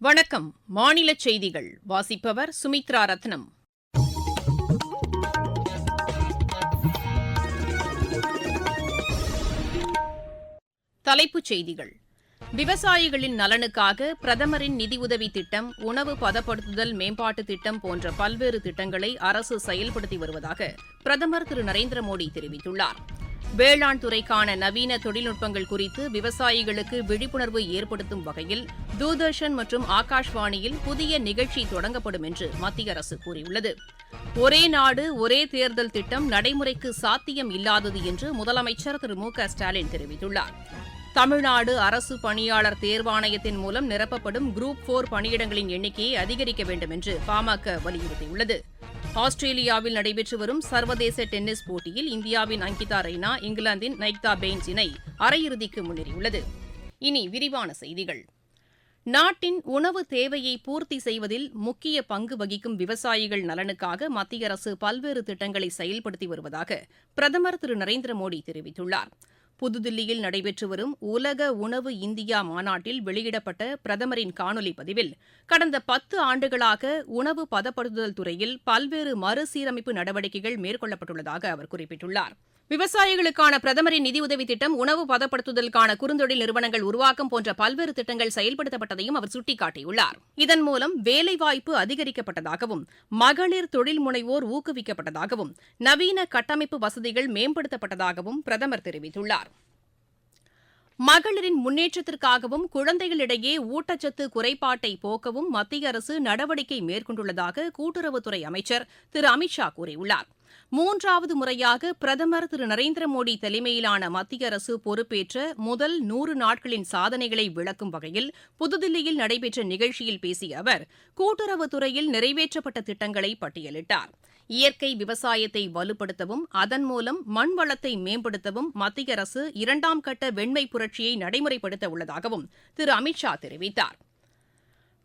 வணக்கம். மாநில செய்திகள். வாசிப்பவர் சுமித்ரா ரத்னம். தலைப்புச் செய்திகள். விவசாயிகளின் நலனுக்காக பிரதமரின் நிதியுதவி திட்டம் உணவு பதப்படுத்துதல் மேம்பாட்டு திட்டம் போன்ற பல்வேறு திட்டங்களை அரசு செயல்படுத்தி வருவதாக பிரதமர் திரு நரேந்திர மோடி தெரிவித்துள்ளார். வேளாண் துறைக்கான நவீன தொழில்நுட்பங்கள் குறித்து விவசாயிகளுக்கு விழிப்புணர்வு ஏற்படுத்தும் வகையில் தூர்தர்ஷன் மற்றும் ஆகாஷ்வாணியில் புதிய நிகழ்ச்சி தொடங்கப்படும் என்று மத்திய அரசு கூறியுள்ளது. ஒரே நாடு ஒரே தேர்தல் திட்டம் நடைமுறைக்கு சாத்தியம் இல்லாதது என்று முதலமைச்சர் திரு மு க ஸ்டாலின் தெரிவித்துள்ளார். தமிழ்நாடு அரசு பணியாளர் தேர்வாணையத்தின் மூலம் நிரப்பப்படும் குரூப் போர் பணியிடங்களின் எண்ணிக்கையை அதிகரிக்க வேண்டும் என்று பாமக வலியுறுத்தியுள்ளது. ஆஸ்திரேலியாவில் நடைபெற்று வரும் சர்வதேச டென்னிஸ் போட்டியில் இந்தியாவின் அங்கிதா ரெய்னா இங்கிலாந்தின் நைக்தா பெயின்ஸ் இணை அரையிறுதிக்கு முன்னேறியுள்ளது. இனி விரிவான செய்திகள். நாட்டின் உணவு தேவையை பூர்த்தி செய்வதில் முக்கிய பங்கு வகிக்கும் விவசாயிகள் நலனுக்காக மத்திய அரசு பல்வேறு திட்டங்களை செயல்படுத்தி வருவதாக பிரதமர் திரு நரேந்திர மோடி தெரிவித்துள்ளார். புதுதில்லியில் நடைபெற்று வரும் உலக உணவு இந்தியா மாநாட்டில் வெளியிடப்பட்ட பிரதமரின் காணொலி பதிவில் கடந்த பத்து ஆண்டுகளாக உணவு பதப்படுத்துதல் துறையில் பல்வேறு மறுசீரமைப்பு நடவடிக்கைகள் மேற்கொள்ளப்பட்டுள்ளதாக அவர் குறிப்பிட்டுள்ளார். விவசாயிகளுக்கான பிரதமரின் நிதியுதவி திட்டம் உணவு பதப்படுத்துதலுக்கான குறுந்தொழில் நிறுவனங்கள் உருவாக்கம் போன்ற பல்வேறு திட்டங்கள் செயல்படுத்தப்பட்டதையும் அவர் சுட்டிக்காட்டியுள்ளார். இதன் மூலம் வேலைவாய்ப்பு அதிகரிக்கப்பட்டதாகவும் மகளிர் தொழில் முனைவோர் ஊக்குவிக்கப்பட்டதாகவும் நவீன கட்டமைப்பு வசதிகள் மேம்படுத்தப்பட்டதாகவும் பிரதமர் தெரிவித்துள்ளார். மகளிரின் முன்னேற்றத்திற்காகவும் குழந்தைகளிடையே ஊட்டச்சத்து குறைபாட்டை போக்கவும் மத்திய அரசு நடவடிக்கை மேற்கொண்டுள்ளதாக கூட்டுறவுத்துறை அமைச்சர் திரு அமித் ஷா கூறியுள்ளார். மூன்றாவது முறையாக பிரதமர் திரு நரேந்திர மோடி தலைமையிலான மத்திய அரசு பொறுப்பேற்ற முதல் நூறு நாட்களின் சாதனைகளை விளக்கும் வகையில் புதுதில்லியில் நடைபெற்ற நிகழ்ச்சியில் பேசிய அவர் கூட்டுறவுத்துறையில் நிறைவேற்றப்பட்ட திட்டங்களை பட்டியலிட்டார். இயற்கை விவசாயத்தை வலுப்படுத்தவும் அதன் மூலம் மண் வளத்தை மேம்படுத்தவும் மத்திய அரசு இரண்டாம் கட்ட வெண்மை புரட்சியை நடைமுறைப்படுத்த உள்ளதாகவும் திரு அமித் ஷா தெரிவித்தார்.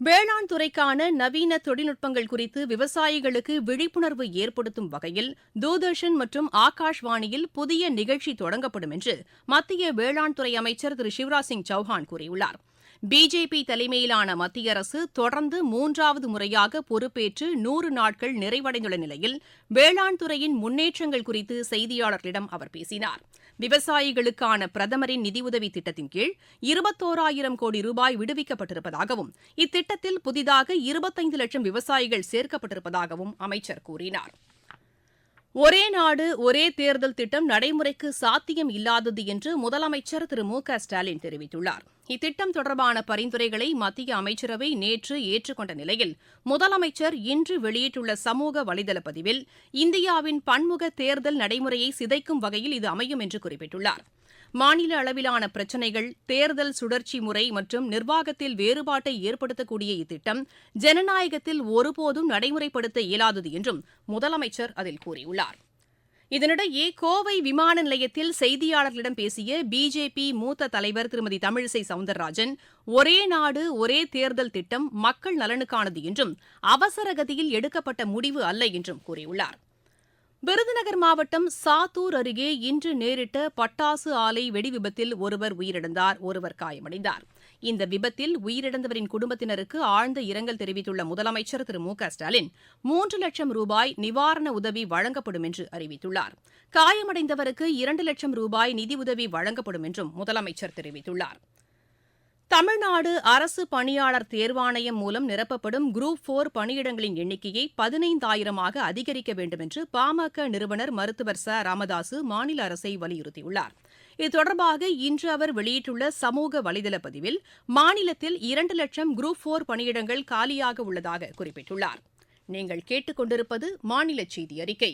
வேளாண் துறைக்கான நவீன தொழில்நுட்பங்கள் குறித்து விவசாயிகளுக்கு விழிப்புணர்வு ஏற்படுத்தும் வகையில் தூர்தர்ஷன் மற்றும் ஆகாஷ்வாணியில் புதிய நிகழ்ச்சி தொடங்கப்படும் என்று மத்திய வேளாண் துறை அமைச்சர் திரு சிவராஜ் சிங் சௌஹான் கூறியுள்ளார். பிஜேபி தலைமையிலான மத்திய அரசு தொடர்ந்து மூன்றாவது முறையாக பொறுப்பேற்று நூறு நாட்கள் நிறைவடைந்துள்ள நிலையில் வேளாண் துறையின் முன்னேற்றங்கள் குறித்து செய்தியாளர்களிடம் அவர் பேசினார். விவசாயிகளுக்கான பிரதமரின் நிதியுதவி திட்டத்தின் கீழ் இருபத்தோராயிரம் கோடி ரூபாய் விடுவிக்கப்பட்டிருப்பதாகவும் இத்திட்டத்தில் புதிதாக இருபத்தைந்து லட்சம் விவசாயிகள் சேர்க்கப்பட்டிருப்பதாகவும் அமைச்சர் கூறினார். ஒரே நாடு ஒரே தேர்தல் திட்டம் நடைமுறைக்கு சாத்தியம் இல்லாதது என்று முதலமைச்சர் திரு. மு. க. ஸ்டாலின் தெரிவித்துள்ளார். இத்திட்டம் தொடர்பான பரிந்துரைகளை மத்திய அமைச்சரவை நேற்று ஏற்றுக்கொண்ட நிலையில் முதலமைச்சர் இன்று வெளியிட்டுள்ள சமூக வலைதள பதிவில் இந்தியாவின் பன்முக தேர்தல் நடைமுறையை சிதைக்கும் வகையில் இது அமையும் என்று குறிப்பிட்டுள்ளார். மாநில அளவிலான பிரச்சினைகள் தேர்தல் சுழற்சி முறை மற்றும் நிர்வாகத்தில் வேறுபாட்டை ஏற்படுத்தக்கூடிய இத்திட்டம் ஜனநாயகத்தில் ஒருபோதும் நடைமுறைப்படுத்த இயலாதது என்றும் முதலமைச்சர் அதில் கூறியுள்ளார். இதனிடையே கோவை விமான நிலையத்தில் செய்தியாளர்களிடம் பேசிய பிஜேபி மூத்த தலைவர் திருமதி தமிழிசை சவுந்தரராஜன் ஒரே நாடு ஒரே தேர்தல் திட்டம் மக்கள் நலனுக்கானது என்றும் அவசரகதியில் எடுக்கப்பட்ட முடிவு அல்ல என்றும் கூறியுள்ளார். விருதுநகர் மாவட்டம் சாத்தூர் அருகே இன்று நேரிட்ட பட்டாசு ஆலை வெடிவிபத்தில் ஒருவர் உயிரிழந்தார் ஒருவர் காயமடைந்தார். இந்த விபத்தில் உயிரிழந்தவரின் குடும்பத்தினருக்கு ஆழ்ந்த இரங்கல் தெரிவித்துள்ள முதலமைச்சர் திரு மு க ஸ்டாலின் மூன்று லட்சம் ரூபாய் நிவாரண உதவி வழங்கப்படும் என்று அறிவித்துள்ளார். காயமடைந்தவருக்கு இரண்டு லட்சம் ரூபாய் நிதியுதவி வழங்கப்படும் என்றும் முதலமைச்சர் தெரிவித்துள்ளார். தமிழ்நாடு அரசு பணியாளர் தேர்வாணையம் மூலம் நிரப்பப்படும் குரூப் போர் பணியிடங்களின் எண்ணிக்கையை பதினைந்தாயிரமாக அதிகரிக்க வேண்டும் என்று பாமக நிறுவனர் மருத்துவர் ச. ராமதாசு மாநில அரசை வலியுறுத்தியுள்ளார். இது தொடர்பாக இன்று அவர் வெளியிட்டுள்ள சமூக வலைதள பதிவில் மாநிலத்தில் இரண்டு லட்சம் குரூப் போர் பணியிடங்கள் காலியாக உள்ளதாக குறிப்பிட்டுள்ளார். நீங்கள் கேட்டுக்கொண்டிருப்பது மாநில செய்தி அறிக்கை.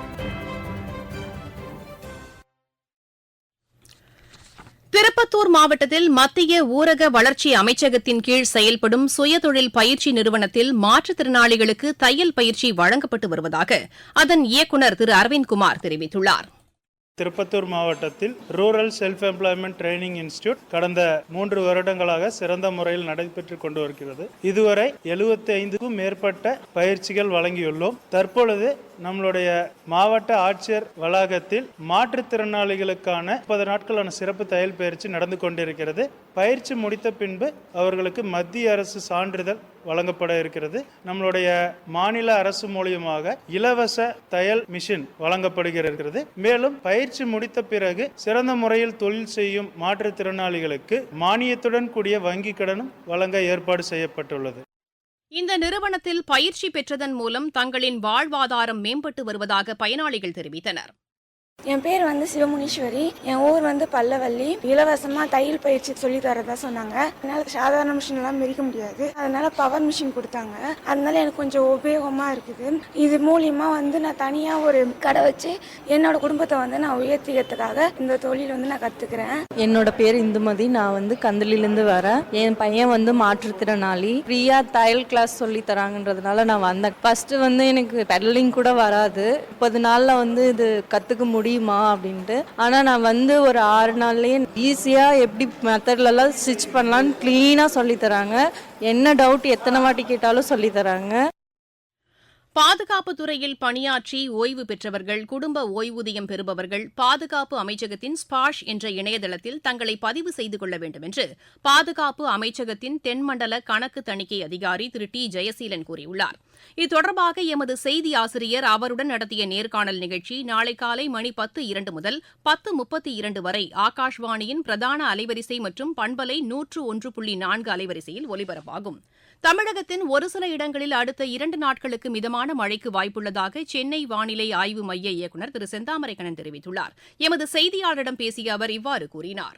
திருப்பத்தூர் மாவட்டத்தில் மத்திய ஊரக வளர்ச்சி அமைச்சகத்தின் கீழ் செயல்படும் சுயதொழில் பயிற்சி நிறுவனத்தில் மாற்றுத்திறனாளிகளுக்கு தையல் பயிற்சி வழங்கப்பட்டு வருவதாக அதன் இயக்குநர் திரு அரவிந்த்குமார் தெரிவித்துள்ளார். திருப்பத்தூர் மாவட்டத்தில் rural self employment training institute கடந்த மூன்று வருடங்களாக சிறந்த முறையில் நடைபெற்று கொண்டு வருகிறது. இதுவரை எழுபத்தி ஐந்துக்கும் மேற்பட்ட பயிற்சிகள் வழங்கியுள்ளோம். தற்பொழுது நம்மளுடைய மாவட்ட ஆட்சியர் வளாகத்தில் மாற்றுத்திறனாளிகளுக்கான முப்பது நாட்களான சிறப்பு தையல் பயிற்சி நடந்து கொண்டிருக்கிறது. பயிற்சி முடித்த பின்பு அவர்களுக்கு மத்திய அரசு சான்றிதழ் வழங்கப்பட இருக்கிறது. நம்மளுடைய மாநில அரசு மூலியமாக இலவச தையல் மிஷின் வழங்கப்படுகிறது. மேலும் பயிற்சி முடித்த பிறகு சிறந்த முறையில் தொழில் செய்யும் மாற்றுத்திறனாளிகளுக்கு மானியத்துடன் கூடிய வங்கி கடனும் வழங்க ஏற்பாடு செய்யப்பட்டுள்ளது. இந்த நிறுவனத்தில் பயிற்சி பெற்றதன் மூலம் தங்களின் வாழ்வாதாரம் மேம்பட்டு வருவதாக பயனாளிகள் தெரிவித்தனர். என் பேர் வந்து சிவமுனீஸ்வரி. என் ஊர் வந்து பல்லவல்லி. இலவசமாக தையல் பயிற்சி சொல்லி தரதா சொன்னாங்க. அதனால சாதாரண மிஷின் எல்லாம் மிதிக்க முடியாது. அதனால பவர் மிஷின் கொடுத்தாங்க. அதனால எனக்கு கொஞ்சம் உபயோகமாக இருக்குது. இது மூலியமா வந்து நான் தனியாக ஒரு கடை வச்சு என்னோட குடும்பத்தை வந்து நான் உயர்த்திக்கிறதுக்காக இந்த தொழில் வந்து நான் கற்றுக்கிறேன் என்னோட பேர் இந்துமதி. நான் வந்து கந்தலிலேருந்து வரேன். என் பையன் வந்து மாற்றுத்திறனாளி. ஃப்ரீயாக தையல் கிளாஸ் சொல்லி தராங்கன்றதுனால நான் வந்தேன். ஃபர்ஸ்ட் வந்து எனக்கு பெடலிங் கூட வராது. முப்பது நாளில் வந்து இது கற்றுக்க முடியும். அப்படின்ட்டு. ஆனால் நான் வந்து ஒரு ஆறு நாள்லேயே ஈஸியாக எப்படி மெத்தட்லலாம் ஸ்டிச் பண்ணலான்னு க்ளீனாக சொல்லி தராங்க. என்ன டவுட் எத்தனை வாட்டி கேட்டாலும் சொல்லித்தராங்க பாதுகாப்பு துறையில் பணியாற்றி ஓய்வு பெற்றவர்கள் குடும்ப ஓய்வூதியம் பெறுபவர்கள் பாதுகாப்பு அமைச்சகத்தின் ஸ்பாஷ் என்ற இணையதளத்தில் தங்களை பதிவு செய்து கொள்ள வேண்டும் என்று பாதுகாப்பு அமைச்சகத்தின் தென்மண்டல கணக்கு தணிக்கை அதிகாரி திரு. டி. ஜெயசீலன் கூறியுள்ளார். இது தொடர்பாக எமது செய்தி ஆசிரியர் அவருடன் நடத்திய நேர்காணல் நிகழ்ச்சி நாளை காலை மணி பத்து இரண்டு முதல் பத்து முப்பத்தி இரண்டு வரை ஆகாஷ்வாணியின் பிரதான அலைவரிசை மற்றும் பண்பலை நூற்று ஒன்று புள்ளி நான்கு அலைவரிசையில் ஒலிபரப்பாகும். தமிழகத்தின் ஒரு சில இடங்களில் அடுத்த இரண்டு நாட்களுக்கு மிதமான மழைக்கு வாய்ப்புள்ளதாக சென்னை வானிலை ஆய்வு மைய இயக்குநர் திரு செந்தாமரைக்கண்ணன் தெரிவித்துள்ளார். எமது செய்தியாளரிடம் பேசிய அவர் இவ்வாறு கூறினார்.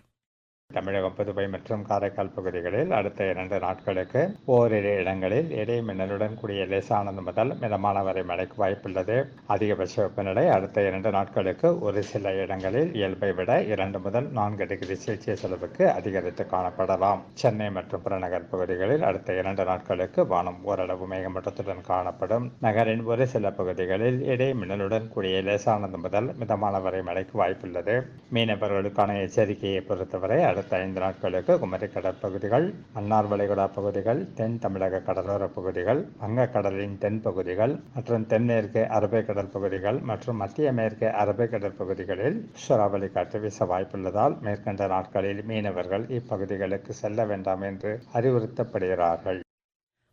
தமிழகம் புதுவை மற்றும் காரைக்கால் பகுதிகளில் அடுத்த இரண்டு நாட்களுக்கு ஓரிரு இடங்களில் இடை மின்னலுடன் கூடிய லேசானது முதல் மிதமான வரை மழைக்கு வாய்ப்புள்ளது. அதிகபட்ச வெப்பநிலை அடுத்த இரண்டு நாட்களுக்கு ஒரு சில இடங்களில் இயல்பை விட இரண்டு முதல் நான்கு டிகிரி செல்சியஸ் அளவுக்கு அதிகரித்து காணப்படலாம். சென்னை மற்றும் புறநகர் பகுதிகளில் அடுத்த இரண்டு நாட்களுக்கு வானம் ஓரளவு மேகமூட்டத்துடன் காணப்படும். நகரின் ஒரு சில பகுதிகளில் இடை மின்னலுடன் கூடிய லேசானது முதல் மிதமான வரை மழைக்கு வாய்ப்புள்ளது. மீனவர்களுக்கான எச்சரிக்கையை பொறுத்தவரை அடுத்த ஐந்து நாட்களுக்கு குமரி கடற்பகுதிகள் மன்னார் வளைகுடா பகுதிகள் தென் தமிழக கடலோர பகுதிகள் வங்கக்கடலின் தென் பகுதிகள் மற்றும் தென்மேற்கு அரபிக்கடல் பகுதிகள் மற்றும் மத்திய மேற்கு அரபிக்கடல் பகுதிகளில் சூறாவளி காற்று வீச வாய்ப்புள்ளதால் மேற்கண்ட நாட்களில் மீனவர்கள் இப்பகுதிகளுக்கு செல்ல வேண்டாம் என்று அறிவுறுத்தப்படுகிறார்கள்.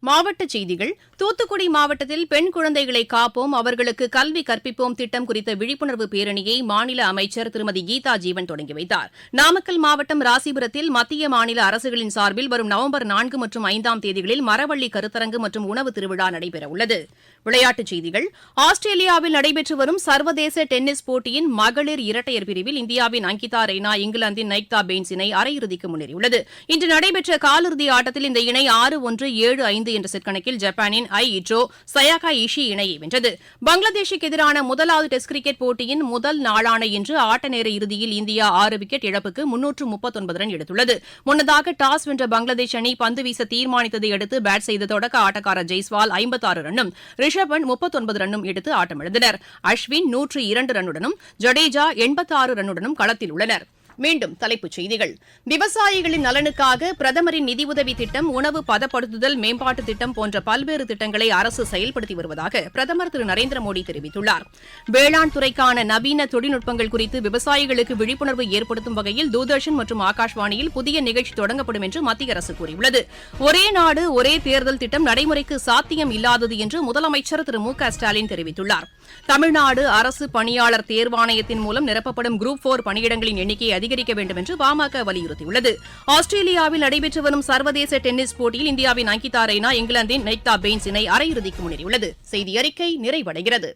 மாவட்டச் செய்திகள். தூத்துக்குடி மாவட்டத்தில் பெண் குழந்தைகளை காப்போம் அவர்களுக்கு கல்வி கற்பிப்போம் திட்டம் குறித்த விழிப்புணர்வு பேரணியை மாநில அமைச்சர் திருமதி கீதா ஜீவன் தொடங்கி வைத்தார். நாமக்கல் மாவட்டம் ராசிபுரத்தில் மத்திய மாநில அரசுகளின் சார்பில் வரும் நவம்பர் நான்கு மற்றும் ஐந்தாம் தேதிகளில் மரவள்ளி கருத்தரங்கு மற்றும் உணவு திருவிழா நடைபெறவுள்ளது. விளையாட்டுச் செய்திகள். ஆஸ்திரேலியாவில் நடைபெற்று வரும் சர்வதேச டென்னிஸ் போட்டியின் மகளிர் இரட்டையர் பிரிவில் இந்தியாவின் அங்கிதா ரெய்னா இங்கிலாந்தின் நைக்தா பெயின்ஸ் இணை அரையிறுதிக்கு முன்னேறியுள்ளது. இன்று நடைபெற்ற காலிறுதி ஆட்டத்தில் இந்த இணை ஆறு ஒன்று ஏழு ஐந்து என்ற செட் கணக்கில் ஜப்பானின் ஐ இட்ரோ சயாகா இஷி இணையை வென்றது. பங்களாதேஷுக்கு எதிரான முதலாவது டெஸ்ட் கிரிக்கெட் போட்டியின் முதல் நாளான இன்று ஆட்ட நேர இறுதியில் இந்தியா ஆறு விக்கெட் இழப்புக்கு முன்னூற்று முப்பத்தொன்பது ரன் எடுத்துள்ளது. முன்னதாக டாஸ் வென்ற பங்களாதேஷ் அணி பந்து வீச தீர்மானித்ததை அடுத்து பேட் செய்த தொடக்க ஆட்டக்காரர் ஜெய்ஸ்வால் ஐம்பத்தாறு ரன்னும் ரிஷப் பண்ட் முப்பத்தொன்பது ரன்னும் எடுத்து ஆட்டமிழந்தனர். அஸ்வின் நூற்று இரண்டு ரன்னுடனும் ஜடேஜா எண்பத்தாறு ரன்னுடனும் களத்தில் உள்ளனா் மீண்டும் தலைப்புச் செய்திகள். விவசாயிகளின் நலனுக்காக பிரதமரின் நிதியுதவி திட்டம் உணவு பதப்படுத்துதல் மேம்பாட்டு திட்டம் போன்ற பல்வேறு திட்டங்களை அரசு செயல்படுத்தி வருவதாக பிரதமர் திரு. நரேந்திர மோடி தெரிவித்துள்ளார். வேளாண் துறைக்கான நவீன தொழில்நுட்பங்கள் குறித்து விவசாயிகளுக்கு விழிப்புணர்வு ஏற்படுத்தும் வகையில் தூர்தர்ஷன் மற்றும் ஆகாஷ்வாணியில் புதிய நிகழ்ச்சி தொடங்கப்படும் என்று மத்திய அரசு கூறியுள்ளது. ஒரே நாடு ஒரே தேர்தல் திட்டம் நடைமுறைக்கு சாத்தியம் இல்லாதது என்று முதலமைச்சர் திரு. மு. க. ஸ்டாலின் தெரிவித்துள்ளார். தமிழ்நாடு அரசு பணியாளர் தேர்வாணையத்தின் மூலம் நிரப்பப்படும் குரூப் போர் பணியிடங்களின் எண்ணிக்கையை அதிகரிக்க வேண்டும் என்று பாமக வலியுறுத்தியுள்ளது. ஆஸ்திரேலியாவில் நடைபெற்று வரும் சர்வதேச டென்னிஸ் போட்டியில் இந்தியாவின் அங்கிதா ரெய்னா இங்கிலாந்தின் நைக்தா பெயின்ஸ் இணை அரையிறுதிக்கு முன்னேறியுள்ளது. செய்தி அறிக்கை நிறைவடைகிறது.